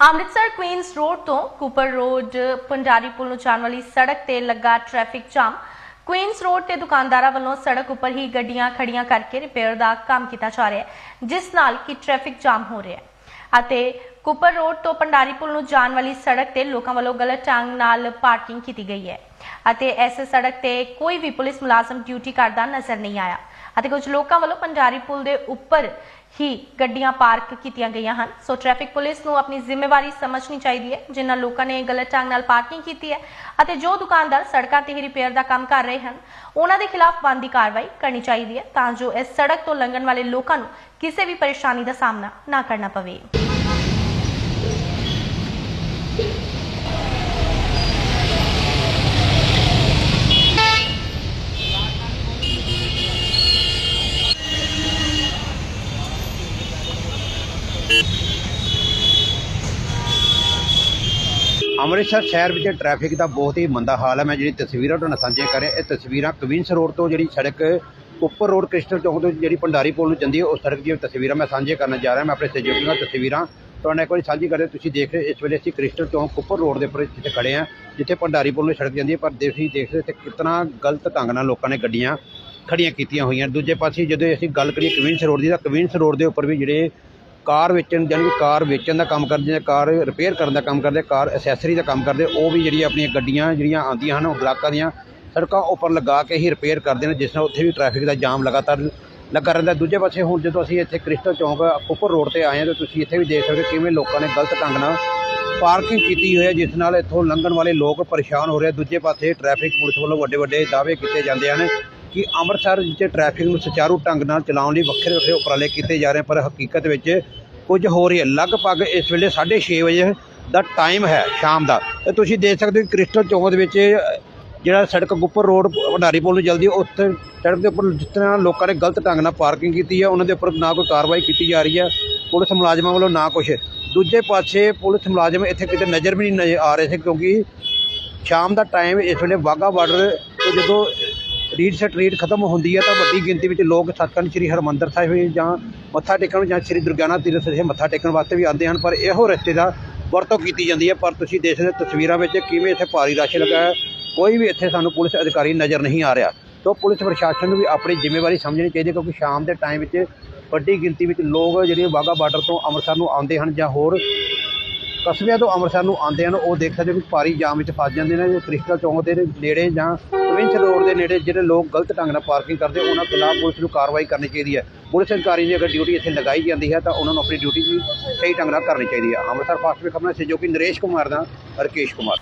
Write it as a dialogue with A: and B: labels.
A: Amritsar Queen's road ਤੋਂ Cooper road Pandari ਪੁਲ ਨੂੰ ਜਾਣ ਵਾਲੀ ਸੜਕ ਤੇ ਲੱਗਾ ਟ੍ਰੈਫਿਕ ਜਾਮ ਕੁਈਨਸ ਰੋਡ ਤੇ ਦੁਕਾਨਦਾਰਾਂ ਵੱਲੋਂ ਸੜਕ ਉੱਪਰ ਹੀ ਗੱਡੀਆਂ ਖੜੀਆਂ ਕਰਕੇ ਰਿਪੇਅਰ ਦਾ ਕੰਮ ਕੀਤਾ ਜਾ ਰਿਹਾ ਹੈ, ਜਿਸ ਨਾਲ ਕਿ ਟ੍ਰੈਫਿਕ ਜਾਮ ਹੋ ਰਿਹਾ ਹੈ। ਅਤੇ ਕੁੱਪਰ ਰੋਡ ਤੋਂ ਪੰਡਾਰੀ ਪੁਲ ਨੂੰ ਜਾਣ ਵਾਲੀ ਸੜਕ ਤੇ ਲੋਕਾਂ ਵੱਲੋਂ ਗਲਤ ਢੰਗ ਨਾਲ ਪਾਰਕਿੰਗ ਕੀਤੀ ਗਈ ਹੈ ਅਤੇ ਇਸ ਸੜਕ ਤੇ ਕੋਈ ਵੀ ਪੁਲਿਸ ਮੁਲਾਜ਼ਮ ਡਿਊਟੀ ਕਰਦਾ ਨਜ਼ਰ ਨਹੀਂ ਆਇਆ ਅਤੇ ਕੁਝ ਲੋਕਾਂ ਵੱਲੋਂ ਪੰਡਾਰੀ ਪੁਲ ਦੇ ਉੱਪਰ ਹੀ ਗੱਡੀਆਂ ਪਾਰਕ ਕੀਤੀਆਂ ਗਈਆਂ ਹਨ। ਸੋ ਟ੍ਰੈਫਿਕ ਪੁਲਿਸ ਨੂੰ ਆਪਣੀ ਜ਼ਿੰਮੇਵਾਰੀ ਸਮਝਣੀ ਚਾਹੀਦੀ ਹੈ। ਜਿਨ੍ਹਾਂ ਲੋਕਾਂ ਨੇ ਗਲਤ ਢੰਗ ਨਾਲ ਪਾਰਕਿੰਗ ਕੀਤੀ ਹੈ ਅਤੇ ਜੋ ਦੁਕਾਨਦਾਰ ਸੜਕਾਂ ਤੇ ਹੀ ਰਿਪੇਅਰ ਦਾ ਕੰਮ ਕਰ ਰਹੇ ਹਨ, ਉਹਨਾਂ ਦੇ ਖਿਲਾਫ ਬਣਦੀ ਕਾਰਵਾਈ ਕਰਨੀ ਚਾਹੀਦੀ ਹੈ ਤਾਂ ਜੋ ਇਸ ਸੜਕ ਤੋਂ ਲੰਘਣ ਵਾਲੇ ਲੋਕਾਂ ਨੂੰ ਕਿਸੇ ਵੀ ਪਰੇਸ਼ਾਨੀ ਦਾ ਸਾਹਮਣਾ ਨਾ ਕਰਨਾ ਪਵੇ।
B: ਅੰਮ੍ਰਿਤਸਰ ਸ਼ਹਿਰ ਵਿੱਚ ਟ੍ਰੈਫਿਕ ਦਾ ਬਹੁਤ ਹੀ ਮੰਦਾ ਹਾਲ ਹੈ। ਮੈਂ ਜਿਹੜੀ ਤਸਵੀਰਾਂ ਤੁਹਾਨੂੰ ਸਾਂਝੀਆਂ ਕਰ ਰਿਹਾ, ਇਹ ਤਸਵੀਰਾਂ ਕਵਿੰਸ ਰੋਡ ਤੋਂ ਜਿਹੜੀ ਸੜਕ ਉੱਪਰ ਰੋਡ ਕ੍ਰਿਸਟਲ ਚੌਂਕ ਤੋਂ ਜਿਹੜੀ ਭੰਡਾਰੀ ਪੁਲ ਨੂੰ ਜਾਂਦੀ ਹੈ, ਉਸ ਸੜਕ ਦੀਆਂ ਤਸਵੀਰਾਂ ਮੈਂ ਸਾਂਝੀਆਂ ਕਰਨ ਜਾ ਰਿਹਾ। ਮੈਂ ਆਪਣੇ ਸਹਿਯੋਗੀ ਨਾਲ ਤਸਵੀਰਾਂ ਤੁਹਾਨੂੰ ਇੱਕ ਵਾਰੀ ਸਾਂਝੀ ਕਰਦੇ ਤੁਸੀਂ ਦੇਖ ਰਹੇ ਇਸ ਵੇਲੇ ਅਸੀਂ ਕ੍ਰਿਸਟਲ ਚੌਂਕ ਉੱਪਰ ਰੋਡ ਦੇ ਉੱਪਰ ਜਿੱਥੇ ਖੜੇ ਆ ਜਿੱਥੇ ਭੰਡਾਰੀ ਪੁਲ ਨੂੰ ਸੜਕ ਜਾਂਦੀ ਹੈ। ਪਰ ਤੁਸੀਂ ਦੇਖ ਰਹੇ ਤੇ ਕਿਤਨਾ ਗਲਤ ਢੰਗ ਨਾਲ ਲੋਕਾਂ ਨੇ ਗੱਡੀਆਂ ਖੜੀਆਂ ਕੀਤੀਆਂ ਹੋਈਆਂ। ਦੂਜੇ ਪਾਸੇ ਜਦੋਂ ਅਸੀਂ ਗੱਲ ਕਰੀਏ ਕਵਿੰਸ ਰੋਡ ਦੀ, ਤਾਂ ਕਵਿੰਸ ਰੋਡ ਦੇ ਉੱਪਰ ਵੀ ਜਿਹੜੇ ਕਾਰ ਵੇਚਣ, ਜਾਣੀ ਕਿ ਕਾਰ ਵੇਚਣ ਦਾ ਕੰਮ ਕਰਦੇ ਜਾਂ ਕਾਰ ਰਿਪੇਅਰ ਕਰਨ ਦਾ ਕੰਮ ਕਰਦੇ ਕਾਰ ਅਸੈਸਰੀ ਦਾ ਕੰਮ ਕਰਦੇ ਉਹ ਵੀ ਜਿਹੜੀ ਆਪਣੀਆਂ ਗੱਡੀਆਂ ਜਿਹੜੀਆਂ ਆਉਂਦੀਆਂ ਹਨ, ਉਹ ਬਲਾਕਾਂ ਦੀਆਂ ਸੜਕਾਂ ਉੱਪਰ ਲਗਾ ਕੇ ਹੀ ਰਿਪੇਅਰ ਕਰਦੇ ਨੇ, ਜਿਸ ਨਾਲ ਉੱਥੇ ਵੀ ਟ੍ਰੈਫਿਕ ਦਾ ਜਾਮ ਲਗਾਤਾਰ ਲੱਗਾ ਰਹਿੰਦਾ। ਦੂਜੇ ਪਾਸੇ ਹੁਣ ਜਦੋਂ ਅਸੀਂ ਇੱਥੇ ਕ੍ਰਿਸਟਲ ਚੌਂਕ ਉੱਪਰ ਰੋਡ ਤੇ ਆਏ ਹਾਂ, ਤਾਂ ਤੁਸੀਂ ਇੱਥੇ ਵੀ ਦੇਖ ਸਕਦੇ ਹੋ ਕਿਵੇਂ ਲੋਕਾਂ ਨੇ ਗਲਤ ਢੰਗ ਨਾਲ ਪਾਰਕਿੰਗ ਕੀਤੀ ਹੋਈ ਹੈ, ਜਿਸ ਨਾਲ ਇੱਥੋਂ ਲੰਘਣ ਵਾਲੇ ਲੋਕ ਪਰੇਸ਼ਾਨ ਹੋ ਰਹੇ ਦੂਜੇ ਪਾਸੇ ਟ੍ਰੈਫਿਕ ਪੁਲਿਸ ਵੱਲੋਂ ਵੱਡੇ ਵੱਡੇ ਦਾਅਵੇ ਕੀਤੇ ਜਾਂਦੇ ਹਨ। ਕਿ ਅੰਮ੍ਰਿਤਸਰ ਵਿੱਚ ਟ੍ਰੈਫਿਕ ਨੂੰ ਸੁਚਾਰੂ ਢੰਗ ਨਾਲ ਚਲਾਉਣ ਲਈ ਵੱਖਰੇ ਵੱਖਰੇ ਉਪਰਾਲੇ ਕੀਤੇ ਜਾ ਰਹੇ ਪਰ ਹਕੀਕਤ ਵਿੱਚ ਕੁਝ ਹੋ ਰਹੀ ਹੈ। ਲਗਭਗ ਇਸ ਵੇਲੇ 6:30 ਵਜੇ ਦਾ ਟਾਈਮ ਹੈ ਸ਼ਾਮ ਦਾ। ਤੇ ਤੁਸੀਂ ਦੇਖ ਸਕਦੇ ਹੋ ਕ੍ਰਿਸਟਲ ਚੌਂਕ ਦੇ ਵਿੱਚ ਜਿਹੜਾ ਸੜਕ ਗੁੱਪਰ ਰੋਡ ਭੰਡਾਰੀ ਪੁਲ ਨੂੰ ਜਲਦੀ ਉੱਥੇ ਸੜਕ ਦੇ ਉੱਪਰ ਜਿਸ ਤਰ੍ਹਾਂ ਲੋਕਾਂ ਨੇ ਗਲਤ ਢੰਗ ਨਾਲ ਪਾਰਕਿੰਗ ਕੀਤੀ ਹੈ, ਉਹਨਾਂ ਦੇ ਉੱਪਰ ਨਾ ਕੋਈ ਕਾਰਵਾਈ ਕੀਤੀ ਜਾ ਰਹੀ ਹੈ। ਪੁਲਿਸ ਮੁਲਾਜ਼ਮਾਂ ਵੱਲੋਂ ਨਾ ਕੁਛ। ਦੂਜੇ ਪਾਸੇ ਪੁਲਿਸ ਮੁਲਾਜ਼ਮ ਇੱਥੇ ਕਿਤੇ ਨਜ਼ਰ ਵੀ ਨਹੀਂ ਆ ਰਹੇ ਸੀ, ਕਿਉਂਕਿ ਸ਼ਾਮ ਦਾ ਟਾਈਮ ਇਸ ਵੇਲੇ ਵਾਹਗਾ ਬਾਰਡਰ ਤੋਂ ਜਦੋਂ ਰੀਡ ਸਟਰੀਟ ਖਤਮ ਹੁੰਦੀ ਹੈ ਤਾਂ ਵੱਡੀ ਗਿਣਤੀ ਵਿੱਚ ਲੋਕ ਸੱਚਖੰਡ ਸ੍ਰੀ ਹਰਮੰਦਰ ਸਾਹਿਬ ਜਾਂ ਮੱਥਾ ਟੇਕਣ ਜਾਂ ਸ੍ਰੀ ਦੁਰਗਿਆਨਾ ਤੀਰਥ ਵਿਖੇ ਮੱਥਾ ਟੇਕਣ ਵਾਸਤੇ ਵੀ ਆਉਂਦੇ ਹਨ, ਪਰ ਇਹੋ ਰਸਤੇ ਦਾ ਵਰਤੋਂ ਕੀਤੀ ਜਾਂਦੀ ਹੈ ਪਰ ਤੁਸੀਂ ਦੇਖ ਸਕਦੇ ਹੋ ਤਸਵੀਰਾਂ ਵਿੱਚ ਕਿਵੇਂ ਇੱਥੇ ਭਾਰੀ ਰਸ਼ ਲੱਗਾ ਹੈ। ਕੋਈ ਵੀ ਇੱਥੇ ਸਾਨੂੰ ਪੁਲਿਸ ਅਧਿਕਾਰੀ ਨਜ਼ਰ ਨਹੀਂ ਆ ਰਿਹਾ। ਤੋਂ ਪੁਲਿਸ ਪ੍ਰਸ਼ਾਸਨ ਨੂੰ ਵੀ ਆਪਣੀ ਜ਼ਿੰਮੇਵਾਰੀ ਸਮਝਣੀ ਚਾਹੀਦੀ ਕਿਉਂਕਿ ਸ਼ਾਮ ਦੇ ਟਾਈਮ ਵਿੱਚ ਵੱਡੀ ਗਿਣਤੀ ਵਿੱਚ ਲੋਕ ਜਿਹੜੇ ਵਾਹਗਾ ਬਾਰਡਰ ਤੋਂ ਅੰਮ੍ਰਿਤਸਰ ਨੂੰ ਆਉਂਦੇ ਹਨ ਜਾਂ ਹੋਰ ਕਸਬਿਆਂ ਤੋਂ ਅੰਮ੍ਰਿਤਸਰ ਨੂੰ ਆਉਂਦੇ ਹਨ ਉਹ ਦੇਖ ਸਕਦੇ ਹੋ ਕਿ ਭਾਰੀ ਜਾਮ ਵਿੱਚ ਫਸ ਜਾਂਦੇ ਨੇ ਜੋ ਕ੍ਰਿਸਟਲ ਚੌਂਕ ਦੇ ਨੇੜੇ ਜਾਂ ਪ੍ਰਿੰਸ ਰੋਡ ਦੇ ਨੇੜੇ ਜਿਹੜੇ ਲੋਕ ਗਲਤ ਢੰਗ ਨਾਲ ਪਾਰਕਿੰਗ ਕਰਦੇ, ਉਹਨਾਂ ਖਿਲਾਫ ਪੁਲਿਸ ਨੂੰ ਕਾਰਵਾਈ ਕਰਨੀ ਚਾਹੀਦੀ ਹੈ। ਪੁਲਿਸ ਅਧਿਕਾਰੀ ਦੀ ਅਗਰ ਡਿਊਟੀ ਇੱਥੇ ਲਗਾਈ ਜਾਂਦੀ ਹੈ ਤਾਂ ਉਹਨਾਂ ਨੂੰ ਆਪਣੀ ਡਿਊਟੀ ਵੀ ਸਹੀ ਢੰਗ ਨਾਲ ਕਰਨੀ ਚਾਹੀਦੀ ਹੈ। ਅੰਮ੍ਰਿਤਸਰ ਫਾਸਟ ਵੇ ਖਬਰਾਂ ਸਹਿਯੋਗੀ ਨਰੇਸ਼ ਕੁਮਾਰ ਦਾ ਰਕੇਸ਼ ਕੁਮਾਰ।